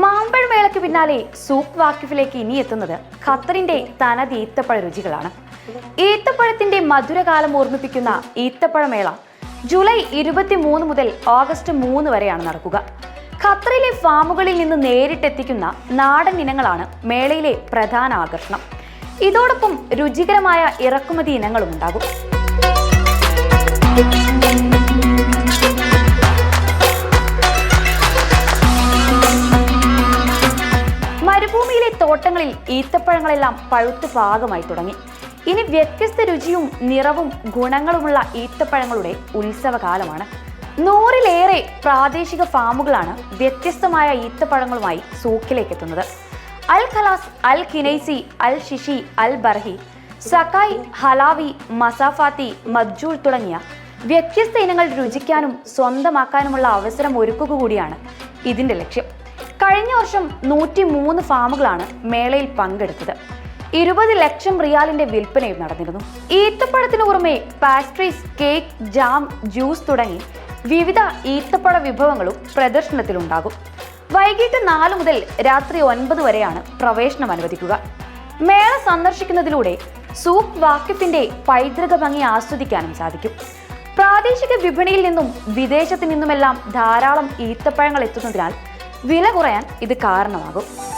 മാമ്പഴമേളയ്ക്ക് പിന്നാലെ സൂപ്പ് വാക്കിഫിലേക്ക് ഇനി എത്തുന്നത് ഖത്തറിന്റെ തനത് ഈത്തപ്പഴ രുചികളാണ്. ഈത്തപ്പഴത്തിന്റെ മധുരകാലം ഓർമ്മിപ്പിക്കുന്ന ഈത്തപ്പഴമേള ജൂലൈ ഇരുപത്തി മൂന്ന് മുതൽ ഓഗസ്റ്റ് മൂന്ന് വരെയാണ് നടക്കുക. ഖത്തറിലെ ഫാമുകളിൽ നിന്ന് നേരിട്ടെത്തിക്കുന്ന നാടൻ ഇനങ്ങളാണ് മേളയിലെ പ്രധാന ആകർഷണം. ഇതോടൊപ്പം രുചികരമായ ഇറക്കുമതി ഇനങ്ങളും ഉണ്ടാകും. തോട്ടങ്ങളിൽ ഈത്തപ്പഴങ്ങളെല്ലാം പഴുത്ത് പാകമായി തുടങ്ങി. ഇനി വ്യത്യസ്ത രുചിയും നിറവും ഗുണങ്ങളുമുള്ള ഈത്തപ്പഴങ്ങളുടെ ഉത്സവകാലമാണ്. നൂറിലേറെ പ്രാദേശിക ഫാമുകളാണ് വ്യത്യസ്തമായ ഈത്തപ്പഴങ്ങളുമായി സൂക്കിലേക്ക് എത്തുന്നത് അൽ ഖലാസ് അൽ ഖിനൈസി അൽ ഷിഷി അൽ ബർഹി സക്കായ് ഹലാവി മസാഫാത്തി മജ്ജൂൾ തുടങ്ങിയ വ്യത്യസ്ത ഇനങ്ങൾ രുചിക്കാനും സ്വന്തമാക്കാനുമുള്ള അവസരം ഒരുക്കുക കൂടിയാണ് ഇതിന്റെ ലക്ഷ്യം. കഴിഞ്ഞ വർഷം നൂറ്റി മൂന്ന് ഫാമുകളാണ് മേളയിൽ പങ്കെടുത്തത്. ഇരുപത് ലക്ഷം റിയാലിന്റെ വിൽപ്പനയും നടന്നിരുന്നു. ഈത്തപ്പഴത്തിനു പുറമെ പാസ്ട്രീസ് കേക്ക് ജാം ജ്യൂസ് തുടങ്ങി വിവിധ ഈത്തപ്പഴ വിഭവങ്ങളും പ്രദർശനത്തിലുണ്ടാകും. വൈകിട്ട് നാല് മുതൽ രാത്രി ഒൻപത് വരെയാണ് പ്രവേശനം അനുവദിക്കുക. മേള സന്ദർശിക്കുന്നതിലൂടെ സൂപ്പ് വാക്യത്തിന്റെ പൈതൃക ഭംഗി ആസ്വദിക്കാനും സാധിക്കും. പ്രാദേശിക വിപണിയിൽ നിന്നും വിദേശത്തു നിന്നുമെല്ലാം ധാരാളം ഈത്തപ്പഴങ്ങൾ എത്തുന്നതിനാൽ വില കുറയാൻ ഇത് കാരണമാകും.